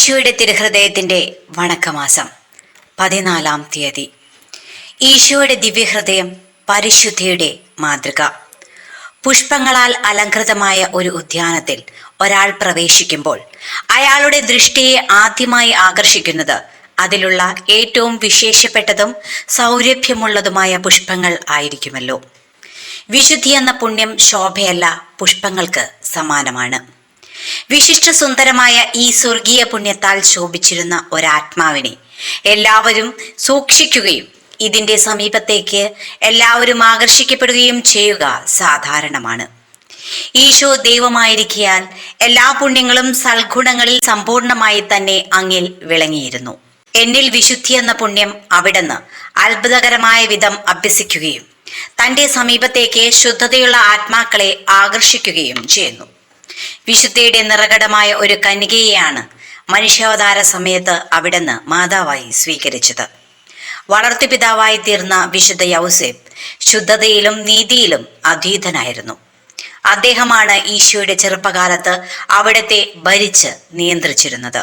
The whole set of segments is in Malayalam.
ഈശോയുടെ തിരുഹൃദയത്തിന്റെ വണക്കമാസം പതിനാലാം തീയതി. ഈശോയുടെ ദിവ്യഹൃദയം പരിശുദ്ധിയുടെ മാതൃക. പുഷ്പങ്ങളാൽ അലങ്കൃതമായ ഒരു ഉദ്യാനത്തിൽ ഒരാൾ പ്രവേശിക്കുമ്പോൾ അയാളുടെ ദൃഷ്ടിയെ ആദ്യമായി ആകർഷിക്കുന്നത് അതിലുള്ള ഏറ്റവും വിശേഷപ്പെട്ടതും സൗരഭ്യമുള്ളതുമായ പുഷ്പങ്ങൾ ആയിരിക്കുമല്ലോ. വിശുദ്ധി എന്ന പുണ്യം ശോഭയല്ല പുഷ്പങ്ങൾക്ക് സമാനമാണ്. വിശിഷ്ട സുന്ദരമായ ഈ സ്വർഗീയ പുണ്യത്താൽ ശോഭിച്ചിരുന്ന ഒരാത്മാവിനെ എല്ലാവരും സൂക്ഷിക്കുകയും ഇതിന്റെ സമീപത്തേക്ക് എല്ലാവരും ആകർഷിക്കപ്പെടുകയും ചെയ്യുക സാധാരണമാണ്. ഈശോ ദൈവമായിരിക്കിയാൽ എല്ലാ പുണ്യങ്ങളും സൽഗുണങ്ങളിൽ സമ്പൂർണമായി തന്നെ അങ്ങിൽ വിളങ്ങിയിരുന്നു. എന്നിൽ വിശുദ്ധി എന്ന പുണ്യം അവിടുന്ന് അത്ഭുതകരമായ വിധം അഭ്യസിക്കുകയും തന്റെ സമീപത്തേക്ക് ശുദ്ധതയുള്ള ആത്മാക്കളെ ആകർഷിക്കുകയും ചെയ്യുന്നു. വിശുദ്ധയുടെ നിറകടമായ ഒരു കന്യകയെയാണ് മനുഷ്യാവതാര സമയത്ത് അവിടുന്ന് മാതാവായി സ്വീകരിച്ചത്. വളർത്തുപിതാവായി തീർന്ന വിശുദ്ധ യൗസേബ് ശുദ്ധതയിലും നീതിയിലും അധീതനായിരുന്നു അദ്ദേഹമാണ് ഈശോയുടെ ചെറുപ്പകാലത്ത് അവിടത്തെ ഭരിച്ച് നിയന്ത്രിച്ചിരുന്നത്.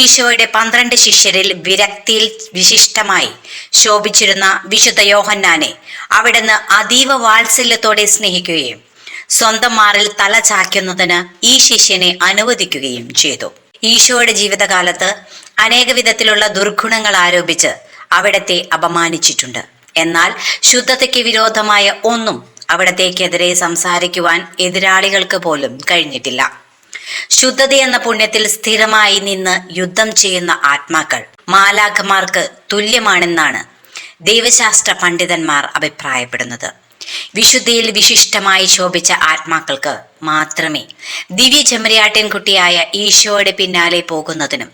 ഈശോയുടെ പന്ത്രണ്ട് ശിഷ്യരിൽ വിരക്തിയിൽ വിശിഷ്ടമായി ശോഭിച്ചിരുന്ന വിശുദ്ധ യോഹന്നാനെ അവിടുന്ന് അതീവ വാത്സല്യത്തോടെ സ്നേഹിക്കുകയും സ്വന്തം മാറിൽ തല ചായ്ക്കുന്നതിന് ഈ ശിഷ്യനെ അനുവദിക്കുകയും ചെയ്തു. ഈശോയുടെ ജീവിതകാലത്ത് അനേക വിധത്തിലുള്ള ദുർഗുണങ്ങൾ ആരോപിച്ച് അവിടത്തെ അപമാനിച്ചിട്ടുണ്ട്. എന്നാൽ ശുദ്ധതയ്ക്ക് വിരോധമായ ഒന്നും അവിടത്തേക്കെതിരെ സംസാരിക്കുവാൻ എതിരാളികൾക്ക് പോലും കഴിഞ്ഞിട്ടില്ല. ശുദ്ധത എന്ന പുണ്യത്തിൽ സ്ഥിരമായി നിന്ന് യുദ്ധം ചെയ്യുന്ന ആത്മാക്കൾ മാലാഖമാർക്ക് തുല്യമാണെന്നാണ് ദൈവശാസ്ത്ര പണ്ഡിതന്മാർ അഭിപ്രായപ്പെടുന്നത്. വിശുദ്ധിയിൽ വിശിഷ്ടമായി ശോഭിച്ച ആത്മാക്കൾക്ക് മാത്രമേ ദിവ്യ ചെമ്മരിയാട്ടിൻ കുട്ടിയായ ഈശോയുടെ പിന്നാലെ പോകുന്നതിനും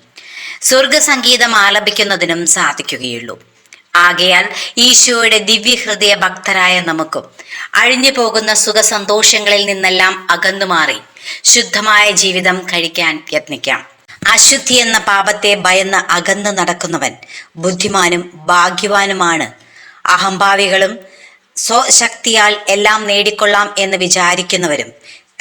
സ്വർഗസംഗീതം ആലപിക്കുന്നതിനും സാധിക്കുകയുള്ളൂ. ആകയാൽ ഈശോയുടെ ദിവ്യഹൃദയ ഭക്തരായ നമുക്കും അഴിഞ്ഞു പോകുന്ന സുഖസന്തോഷങ്ങളിൽ നിന്നെല്ലാം അകന്നുമാറി ശുദ്ധമായ ജീവിതം കഴിക്കാൻ യത്നിക്കാം. അശുദ്ധി എന്ന പാപത്തെ ഭയന്ന് അകന്നു നടക്കുന്നവൻ ബുദ്ധിമാനും ഭാഗ്യവാനുമാണ്. അഹംഭാവികളും സ്വശക്തിയാൽ എല്ലാം നേടിക്കൊള്ളാം എന്ന് വിചാരിക്കുന്നവരും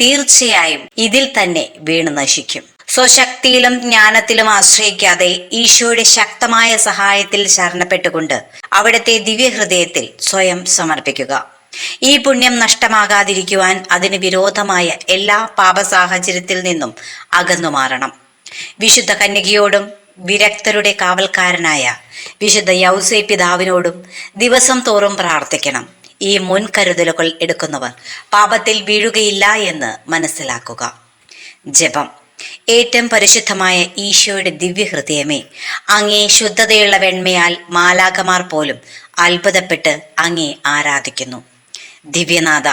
തീർച്ചയായും ഇതിൽ തന്നെ വീണു നശിക്കും. സ്വശക്തിയിലും ജ്ഞാനത്തിലും ആശ്രയിക്കാതെ ഈശോയുടെ ശക്തമായ സഹായത്തിൽ ശരണപ്പെട്ടുകൊണ്ട് അവിടുത്തെ ദിവ്യഹൃദയത്തിൽ സ്വയം സമർപ്പിക്കുക. ഈ പുണ്യം നഷ്ടമാകാതിരിക്കുവാൻ അതിന് വിരോധമായ എല്ലാ പാപ സാഹചര്യത്തിൽ നിന്നും അകന്നു മാറണം. വിശുദ്ധ കന്യകയോടും വിരക്തരുടെ കാവൽക്കാരനായ വിശുദ്ധ യൗസേ പിതാവിനോടും ദിവസം തോറും പ്രാർത്ഥിക്കണം. ഈ മുൻകരുതലുകൾ എടുക്കുന്നവർ പാപത്തിൽ വീഴുകയില്ല എന്ന് മനസ്സിലാക്കുക. ജപം. ഏറ്റവും പരിശുദ്ധമായ ഈശോയുടെ ദിവ്യഹൃദയമേ അങ്ങേ ശുദ്ധതയുള്ള വെണ്മയാൽ മാലാകമാർ പോലും അത്ഭുതപ്പെട്ട് അങ്ങേ ആരാധിക്കുന്നു. ദിവ്യനാഥ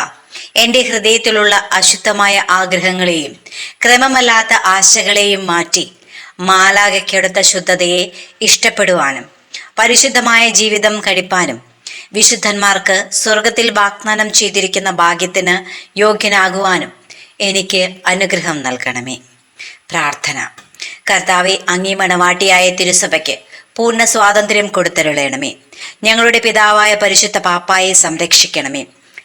എന്റെ ഹൃദയത്തിലുള്ള അശുദ്ധമായ ആഗ്രഹങ്ങളെയും ക്രമമല്ലാത്ത ആശകളെയും മാറ്റി മാലാകയ്ക്കെടുത്ത ശുദ്ധതയെ ഇഷ്ടപ്പെടുവാനും പരിശുദ്ധമായ ജീവിതം കഴിപ്പാനും വിശുദ്ധന്മാർക്ക് സ്വർഗത്തിൽ വാഗ്ദാനം ചെയ്തിരിക്കുന്ന ഭാഗ്യത്തിന് യോഗ്യനാകുവാനും എനിക്ക് അനുഗ്രഹം നൽകണമേ. പ്രാർത്ഥന. കർത്താവെ അങ്ങേ മണവാട്ടിയായ തിരുസഭയ്ക്ക് പൂർണ സ്വാതന്ത്ര്യം കൊടുത്തരുളയണമേ ഞങ്ങളുടെ പിതാവായ പരിശുദ്ധ പാപ്പായെ സംരക്ഷിക്കണമേ.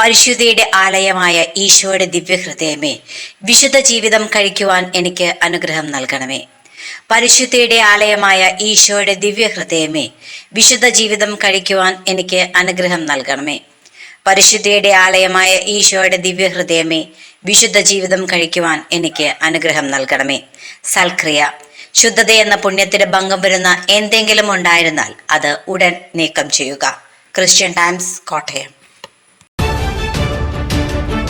പരിശുദ്ധിയുടെ ആലയമായ ഈശോയുടെ ദിവ്യഹൃദയമേ വിശുദ്ധ ജീവിതം കഴിക്കുവാൻ എനിക്ക് അനുഗ്രഹം നൽകണമേ. പരിശുദ്ധിയുടെ ആലയമായ ഈശോയുടെ ദിവ്യഹൃദയമേ വിശുദ്ധ ജീവിതം കഴിക്കുവാൻ എനിക്ക് അനുഗ്രഹം നൽകണമേ. പരിശുദ്ധിയുടെ ആലയമായ ഈശോയുടെ ദിവ്യഹൃദയമേ വിശുദ്ധ ജീവിതം കഴിക്കുവാൻ എനിക്ക് അനുഗ്രഹം നൽകണമേ. സൽക്രിയ ശുദ്ധത എന്ന പുണ്യത്തിന് ഭംഗം വരുന്ന എന്തെങ്കിലും ഉണ്ടായിരുന്നാൽ അത് ഉടൻ നീക്കം ചെയ്യുക. Christian Times Kottayam. Thank you.